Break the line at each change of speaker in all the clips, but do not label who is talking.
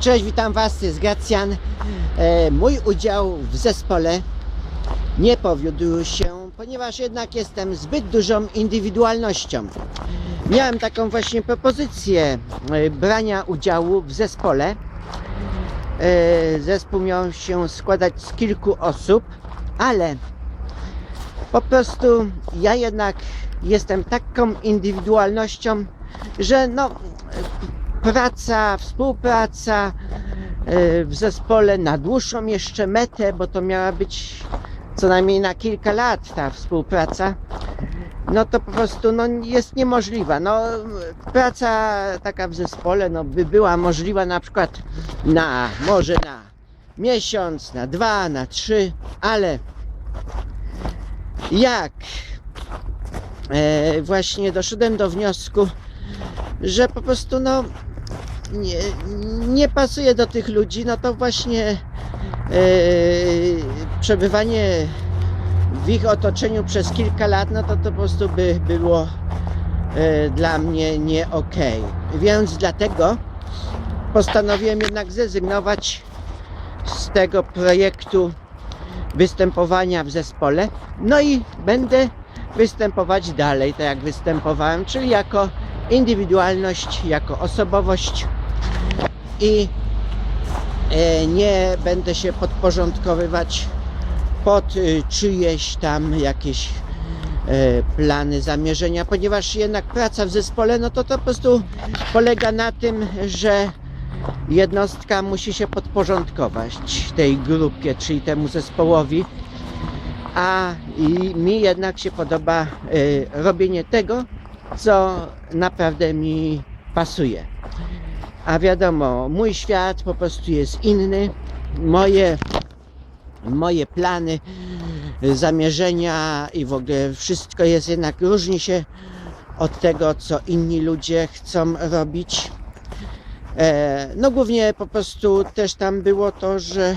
Cześć, witam Was z Gracjan. E, mój udział w zespole nie powiódł się, ponieważ jednak jestem zbyt dużą indywidualnością. Miałem taką właśnie propozycję e, brania udziału w zespole. E, zespół miał się składać z kilku osób, ale po prostu ja jednak jestem taką indywidualnością, że no praca, współpraca e, w zespole na dłuższą jeszcze metę, bo to miała być co najmniej na kilka lat ta współpraca, no to po prostu no, jest niemożliwa. No, praca taka w zespole no, by była możliwa na przykład na może na miesiąc, na dwa, na trzy, ale jak e, właśnie doszedłem do wniosku, że po prostu no nie, nie pasuje do tych ludzi, no to właśnie e, przebywanie w ich otoczeniu przez kilka lat, no to to po prostu by było e, dla mnie nie okej. Więc dlatego postanowiłem jednak zrezygnować z tego projektu występowania w zespole. No i będę występować dalej, tak jak występowałem, czyli jako indywidualność, jako osobowość i e, nie będę się podporządkowywać pod y, czyjeś tam jakieś e, plany, zamierzenia, ponieważ jednak praca w zespole, no to to po prostu polega na tym, że jednostka musi się podporządkować tej grupie, czyli temu zespołowi, a mi jednak się podoba robienie tego, co naprawdę mi pasuje. A wiadomo, mój świat po prostu jest inny. Moje, moje plany, zamierzenia i w ogóle wszystko jest jednak różni się od tego, co inni ludzie chcą robić. E, no głównie po prostu też tam było to, że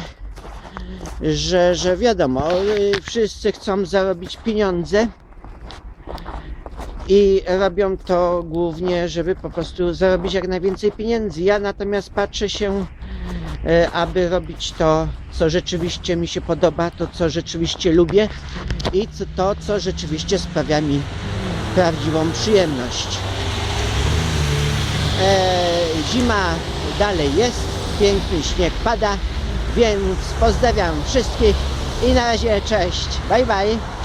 że, że wiadomo, y, wszyscy chcą zarobić pieniądze i robią to głównie, żeby po prostu zarobić jak najwięcej pieniędzy. Ja natomiast patrzę się, e, aby robić to, co rzeczywiście mi się podoba, to, co rzeczywiście lubię i to, co rzeczywiście sprawia mi prawdziwą przyjemność. E, zima dalej jest, piękny śnieg pada, więc pozdrawiam wszystkich i na razie cześć, bye bye.